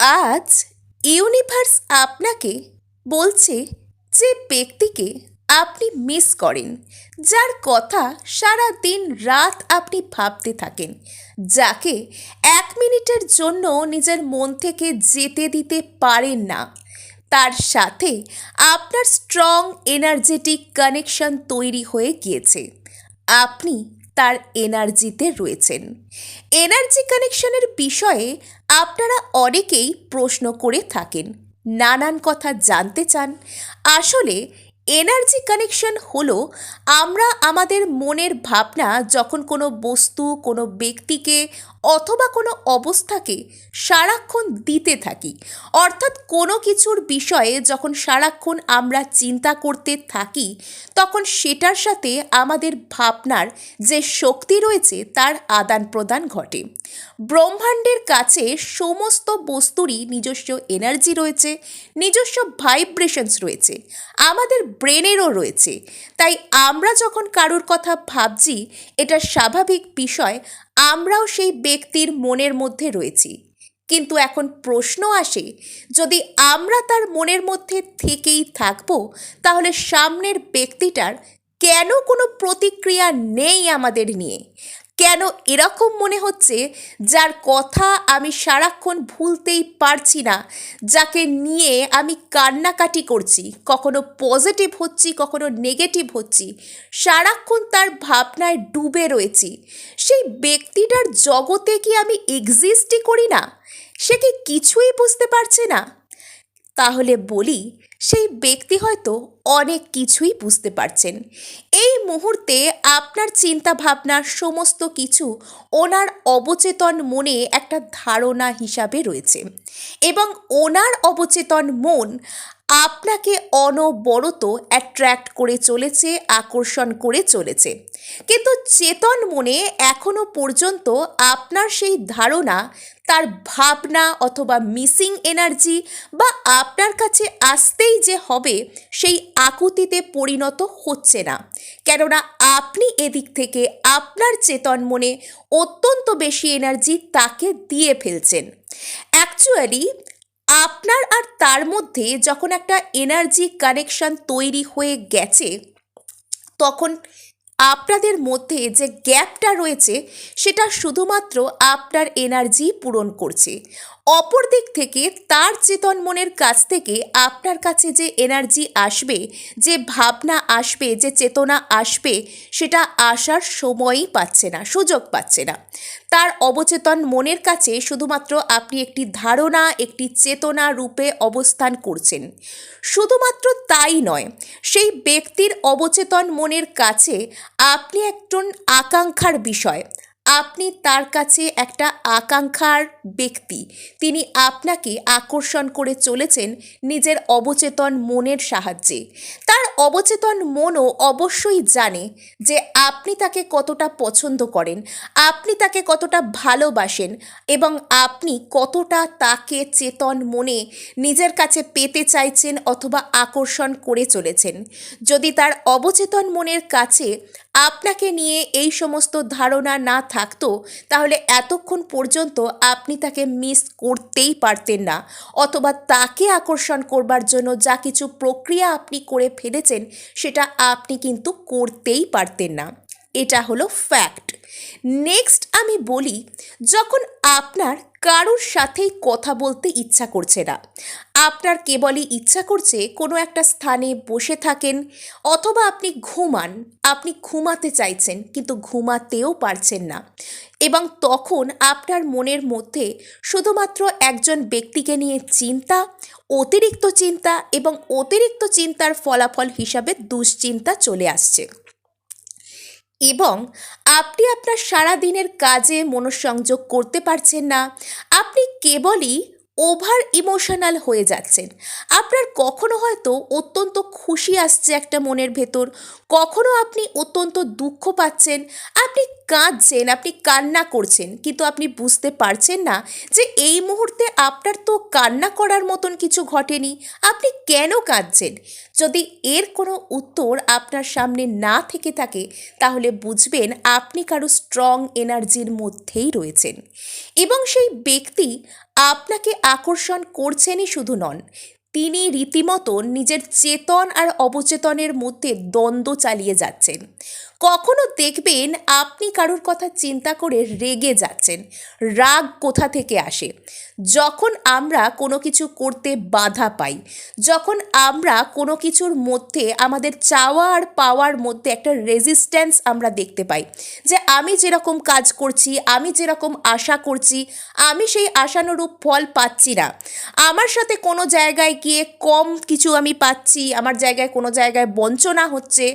আজ ইউনিভার্স আপনাকে বলছে যে ব্যক্তিকে আপনি মিস করেন, যার কথা সারা দিন রাত আপনি ভাবতে থাকেন, যাকে এক মিনিটের জন্য নিজের মন থেকে যেতে দিতে পারেন না। তার সাথে আপনার স্ট্রং এনার্জেটিক কানেকশন তৈরি হয়ে গিয়েছে। আপনি তার এনার্জিতে রয়েছেন। এনার্জি কানেকশনের বিষয়ে আপনারা অনেকেই প্রশ্ন করে থাকেন, নানান কথা জানতে চান। আসলে এনার্জি কানেকশন হলো আমরা আমাদের মনের ভাবনা যখন কোনো বস্তু, কোনো ব্যক্তিকে অথবা কোনো অবস্থাকে সারাক্ষণ দিতে থাকি। অর্থাৎ কোনো কিছুর বিষয়ে যখন সারাক্ষণ আমরা চিন্তা করতে থাকি, তখন সেটার সাথে আমাদের ভাবনার যে শক্তি রয়েছে তার আদান প্রদান ঘটে। ব্রহ্মাণ্ডের কাছে সমস্ত বস্তুরই নিজস্ব এনার্জি রয়েছে, নিজস্ব ভাইব্রেশনস রয়েছে। আমাদের ব্রেনেরও রয়েছে। তাই আমরা যখন কারোর কথা ভাবছি, এটা স্বাভাবিক বিষয়, আমরাও সেই ব্যক্তির মনের মধ্যে রয়েছি। কিন্তু এখন প্রশ্ন আসে, যদি আমরা তার মনের মধ্যে থেকেই থাকব, তাহলে সামনের ব্যক্তিটার কেন কোনো প্রতিক্রিয়া নেই আমাদের নিয়ে? কেন এরকম মনে হচ্ছে যার কথা আমি সারাক্ষণ ভুলতেই পারছি না, যাকে নিয়ে আমি কান্নাকাটি করছি, কখনো পজিটিভ হচ্ছি, কখনো নেগেটিভ হচ্ছি, সারাক্ষণ তার ভাবনায় ডুবে রয়েছি। সেই ব্যক্তিটার জগতে কি আমি এক্সিস্টই করি না? সে কি কিছুই বুঝতে পারছে না? তাহলে বলি, সেই ব্যক্তি হয়তো অনেক কিছুই বুঝতে পারছেন। এই মুহূর্তে আপনার চিন্তা ভাবনার সমস্ত কিছু ওনার অবচেতন মনে একটা ধারণা হিসাবে রয়েছে। এবং ওনার অবচেতন মন আপনাকে অনবরত অ্যাট্রাক্ট করে চলেছে, আকর্ষণ করে চলেছে। কিন্তু চেতন মনে এখনও পর্যন্ত আপনার সেই ধারণা, তার ভাবনা অথবা মিসিং এনার্জি বা আপনার কাছে আসতেই যে হবে, সেই আকুতিতে পরিণত হচ্ছে না। কেননা আপনি এদিক থেকে আপনার চেতন মনে অত্যন্ত বেশি এনার্জি তাকে দিয়ে ফেলছেন। অ্যাকচুয়ালি আপনার আর তার মধ্যে যখন একটা এনার্জি কানেকশন তৈরি হয়ে গেছে, তখন আপনাদের মধ্যে যে গ্যাপটা রয়েছে, সেটা শুধুমাত্র আপনার এনার্জি পূরণ করছে। অপর দিক থেকে তার চেতন মনের কাছ থেকে আপনার কাছে যে এনার্জি আসবে, যে ভাবনা আসবে, যে চেতনা আসবে, সেটা আসার সময়ই পাচ্ছে না, সুযোগ পাচ্ছে না। তার অবচেতন মনের কাছে শুধুমাত্র আপনি একটি ধারণা, একটি চেতনা রূপে অবস্থান করছেন। শুধুমাত্র তাই নয়, সেই ব্যক্তির অবচেতন মনের কাছে আপনি একজন আকাঙ্ক্ষার বিষয় আপনি তার কাছে একটা আকাঙ্ক্ষার ব্যক্তি। তিনি আপনাকে আকর্ষণ করে চলেছেন নিজের অবচেতন মনের সাহায্যে। তার অবচেতন মনও অবশ্যই জানে যে আপনি তাকে কতটা পছন্দ করেন, আপনি তাকে কতটা ভালোবাসেন এবং আপনি কতটা তাকে চেতন মনে নিজের কাছে পেতে চাইছেন অথবা আকর্ষণ করে চলেছেন। যদি তার অবচেতন মনের কাছে আপনাকে নিয়ে এই সমস্ত ধারণা না থাকতো, তাহলে এতক্ষণ পর্যন্ত আপনি তাকে মিস করতেই পারতেন না। অথবা তাকে আকর্ষণ করবার জন্য যা কিছু প্রক্রিয়া আপনি করে ফেলেছেন, সেটা আপনি কিন্তু করতেই পারতেন না। এটা হলো ফ্যাক্ট নেক্সট আমি বলি, যখন আপনার কারোর সাথেই কথা বলতে ইচ্ছা করছে না। আপনার কেবলই ইচ্ছা করছে কোনো একটা স্থানে বসে থাকেন অথবা আপনি ঘুমান, আপনি ঘুমাতে চাইছেন কিন্তু ঘুমাতেও পারছেন না। এবং তখন আপনার মনের মধ্যে শুধুমাত্র একজন ব্যক্তিকে নিয়ে চিন্তা, অতিরিক্ত চিন্তা এবং অতিরিক্ত চিন্তার ফলাফল হিসাবে দুশ্চিন্তা চলে আসছে। এবং আপনি আপনার সারা দিনের কাজে মনঃসংযোগ করতে পারছেন না, আপনি কেবলই ওভার ইমোশনাল হয়ে যাচ্ছেন। আপনার কখনো হয়তো অত্যন্ত খুশি আসছে একটা মনের ভেতর, কখনো আপনি অত্যন্ত দুঃখ পাচ্ছেন, আপনি কাঁদছেন, আপনি কান্না করছেন, কিন্তু আপনি বুঝতে পারছেন না যে এই মুহূর্তে আপনার তো কান্না করার মতন কিছু ঘটেনি। আপনি কেন কাঁদছেন? যদি এর কোনো উত্তর আপনার সামনে না থেকে থাকে, তাহলে বুঝবেন আপনি কারও স্ট্রং এনার্জির মধ্যেই রয়েছেন। এবং সেই ব্যক্তি আপনাকে আকর্ষণ করছেনই শুধু নন, তিনি রীতিমতো নিজের চেতন আর অবচেতনের মধ্যে দ্বন্দ্ব চালিয়ে যাচ্ছেন। কখনো দেখবেন আপনি কারোর কথা চিন্তা করে রেগে যাচ্ছেন, রাগ কোথা থেকে আসে? যখন আমরা কোনো কিছু করতে বাধা পাই, যখন আমরা কোনো কিছুর মধ্যে, আমাদের চাওয়া আর পাওয়ার মধ্যে একটা রেজিস্ট্যান্স আমরা দেখতে পাই যে আমি যেরকম কাজ করছি, আমি যেরকম আশা করছি, আমি সেই আশানুরূপ ফল পাচ্ছি না। আমার সাথে কোনো জায়গায় গিয়ে কম কিছু আমি পাচ্ছি, আমার জায়গায় কোনো জায়গায় বঞ্চনা হচ্ছে,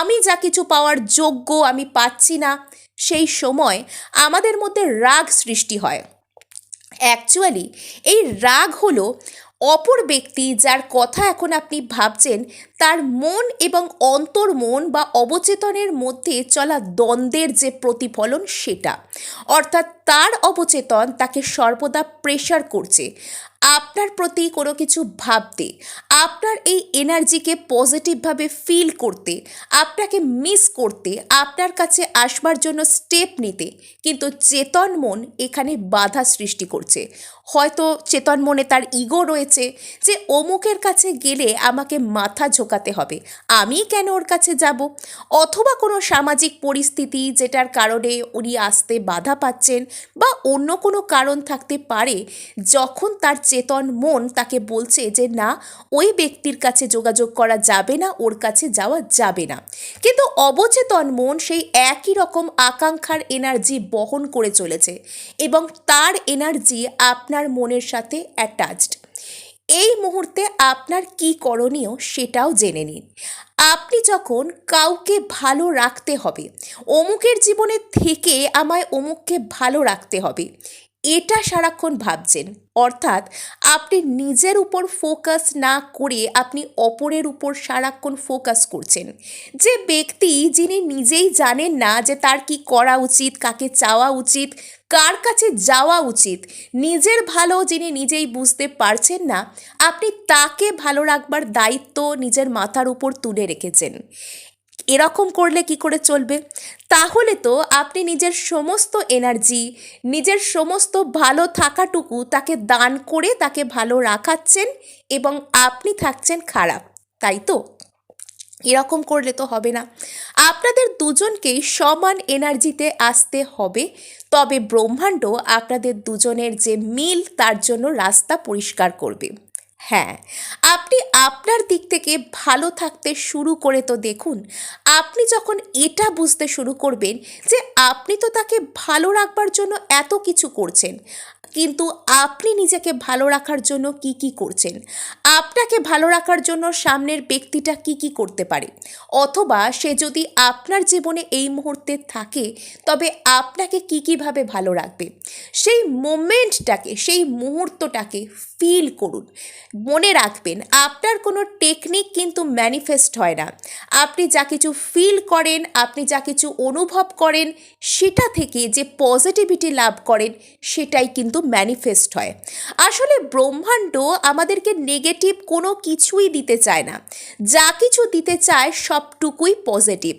আমি যা কিছু পাওয়ার যোগ্য আমি পাচ্ছি না, সেই সময় আমাদের মধ্যে রাগ সৃষ্টি হয়। অ্যাকচুয়ালি এই রাগ হলো অপর ব্যক্তি যার কথা এখন আপনি ভাবছেন তার মন এবং অন্তর্মন বা অবচেতনের মধ্যে চলা দ্বন্দ্বের যে প্রতিফলন সেটা। অর্থাৎ তার অবচেতন তাকে সর্বদা প্রেশার করছে। আপনার প্রতি কোনো কিছু ভাবতে, আপনার এই এনার্জিকে পজিটিভভাবে ফিল করতে, আপনাকে মিস করতে, আপনার কাছে আসবার জন্য স্টেপ নিতে, কিন্তু চেতন মন এখানে বাধা সৃষ্টি করছে। হয়তো চেতন মনে তার ইগো রয়েছে যে অমুকের কাছে গেলে আমাকে মাথা ঝোকাতে হবে। আমি কেন ওর কাছে যাব? অথবা কোনো সামাজিক পরিস্থিতি যেটার কারণে উনি আসতে বাধা পাচ্ছেন বা অন্য কোনো কারণ থাকতে পারে, যখন তার চেতন মন তাকে বলছে যে, না, ওই ব্যক্তির কাছে যোগাযোগ করা যাবে না, ওর কাছে যাওয়া যাবে না। কিন্তু অবচেতন মন সেই একই রকম আকাঙ্ক্ষার এনার্জি বহন করে চলেছে এবং তার এনার্জি আপনার মনের সাথে অ্যাটাচড। এই মুহূর্তে আপনার কি করণীয় সেটাও জেনে নিন। আপনি যখন কাউকে ভালো রাখতে হবে, অমুকের জীবনে থেকে আমায় অমুককে ভালো রাখতে হবে, এটা সারাক্ষণ ভাবছেন। অর্থাৎ আপনি নিজের উপর ফোকাস না করে আপনি অপরের উপর সারাক্ষণ ফোকাস করছেন। যে ব্যক্তি যিনি নিজেই জানেন না যে তার কি করা উচিত, কাকে চাওয়া উচিত কার কাছে যাওয়া উচিত? নিজের ভালো যিনি নিজেই বুঝতে পারছেন না, আপনি তাকে ভালো রাখবার দায়িত্ব নিজের মাথার উপর তুলে রেখেছেন। এরকম করলে কি করে চলবে? তাহলে তো আপনি নিজের সমস্ত এনার্জি নিজের সমস্ত ভালো থাকাটুকু তাকে দান করে তাকে ভালো রাখাচ্ছেন এবং আপনি থাকছেন খারাপ, তাই তো? এরকম করলে তো হবে না। আপনাদের দুজনকেই সমান এনার্জিতে আসতে হবে। তবে ব্রহ্মাণ্ড আপনাদের দুজনের যে মিল, তার জন্য রাস্তা পরিষ্কার করবে। হ্যাঁ আপনি আপনার দিক থেকে ভালো থাকতে শুরু করে তো দেখুন, আপনি যখন এটা বুঝতে শুরু করবেন যে আপনি তো তাকে ভালো রাখবার জন্য এত কিছু করছেন কিন্তু আপনি নিজেকে ভালো রাখার জন্য কি কি করছেন? আপনাকে ভালো রাখার জন্য সামনের ব্যক্তিটা কি কি করতে পারে? অথবা সে যদি আপনার জীবনে এই মুহূর্তে থাকে, তবে আপনাকে কি কীভাবে ভালো রাখবে? সেই মোমেন্টটাকে, সেই মুহূর্তটাকে ফিল করুন। মনে রাখবেন, আপনার কোনো টেকনিক কিন্তু ম্যানিফেস্ট হয় না। আপনি যা কিছু ফিল করেন, আপনি যা কিছু অনুভব করেন, সেটা থেকে যে পজিটিভিটি লাভ করেন, সেটাই কিন্তু ম্যানিফেস্ট হয়। আসলে ব্রহ্মাণ্ড আমাদেরকে নেগেটিভ কোনো কিছুই দিতে চায় না। যা কিছু দিতে চায় সবটুকুই পজিটিভ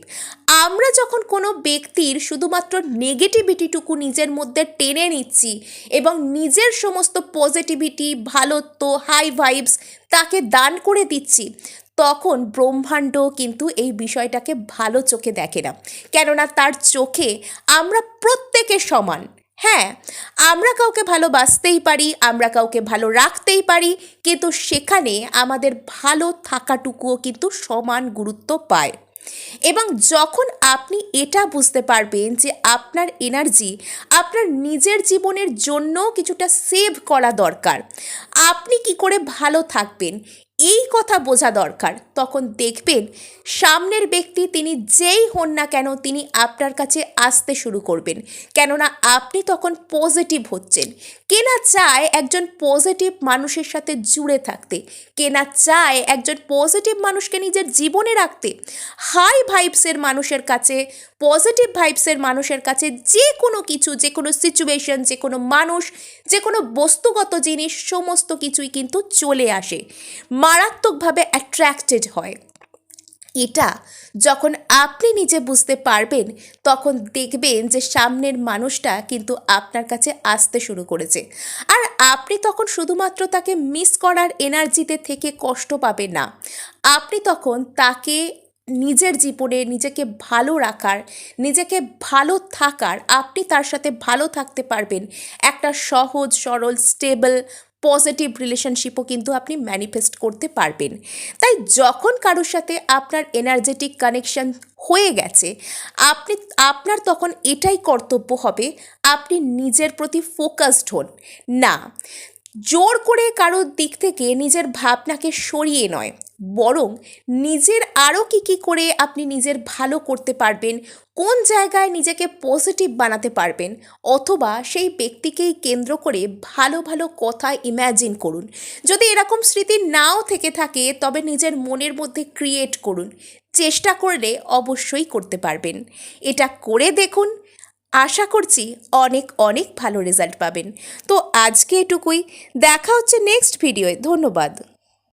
আমরা যখন কোনো ব্যক্তির শুধুমাত্র নেগেটিভিটিটুকু নিজের মধ্যে টেনে নিচ্ছি এবং নিজের সমস্ত পজিটিভিটি ভালোত্ব হাই ভাইবস তাকে দান করে দিচ্ছি, তখন ব্রহ্মাণ্ড কিন্তু এই বিষয়টাকে ভালো চোখে দেখে না। কেননা তার চোখে আমরা প্রত্যেকে সমান। হ্যাঁ আমরা কাউকে ভালোবাসতেই পারি, আমরা কাউকে ভালো রাখতেই পারি, কিন্তু সেখানে আমাদের ভালো থাকাটুকুও কিন্তু সমান গুরুত্ব পায়। এবং যখন আপনি এটা বুঝতে পারবেন যে আপনার এনার্জি আপনার নিজের জীবনের জন্য কিছুটা সেভ করা দরকার। আপনি কি করে ভালো থাকবেন? এই কথা বোঝা দরকার। তখন দেখবেন সামনের ব্যক্তি তিনি যেই হন না কেন তিনি আপনার কাছে আসতে শুরু করবেন। কেননা আপনি তখন পজিটিভ হচ্ছেন। কেনা চায় একজন পজিটিভ মানুষের সাথে জুড়ে থাকতে। কেনা চায় একজন পজিটিভ মানুষকে নিজের জীবনে রাখতে। হাই ভাইবসের মানুষের কাছে পজিটিভ ভাইবসের মানুষের কাছে যে কোনো কিছু যে কোনো সিচুয়েশন যে কোনো মানুষ যে কোনো বস্তুগত জিনিস সমস্ত কিছুই কিন্তু চলে আসে। মারাত্মকভাবে অ্যাট্রাক্টেড হয়। এটা যখন আপনি নিজে বুঝতে পারবেন, তখন দেখবেন যে সামনের মানুষটা কিন্তু আপনার কাছে আসতে শুরু করেছে। আর আপনি তখন শুধুমাত্র তাকে মিস করার এনার্জিতে থেকে কষ্ট পাবেন না। আপনি তখন তাকে নিজের জীবনে নিজেকে ভালো রাখার, নিজেকে ভালো থাকার, আপনি তার সাথে ভালো থাকতে পারবেন। একটা সহজ, সরল স্টেবল পজিটিভ রিলেশনশিপও কিন্তু আপনি ম্যানিফেস্ট করতে পারবেন। তাই যখন কারোর সাথে আপনার এনার্জেটিক কানেকশন হয়ে গেছে, আপনি, আপনার তখন এটাই কর্তব্য হবে, আপনি নিজের প্রতি ফোকাসড হন। না জোর করে কারোর দিক থেকে নিজের ভাবনাকে সরিয়ে নয়, বরং নিজের আরও কী কী করে আপনি নিজের ভালো করতে পারবেন, কোন জায়গায় নিজেকে পজিটিভ বানাতে পারবেন, অথবা সেই ব্যক্তিকেই কেন্দ্র করে ভালো ভালো কথা ইম্যাজিন করুন। যদি এরকম স্মৃতি নাও থেকে থাকে, তবে নিজের মনের মধ্যে ক্রিয়েট করুন। চেষ্টা করলে অবশ্যই করতে পারবেন। এটা করে দেখুন আশা করছি অনেক অনেক ভালো রেজাল্ট পাবেন। তো আজকে এটুকুই। দেখা হচ্ছে নেক্সট ভিডিওয় ধন্যবাদ।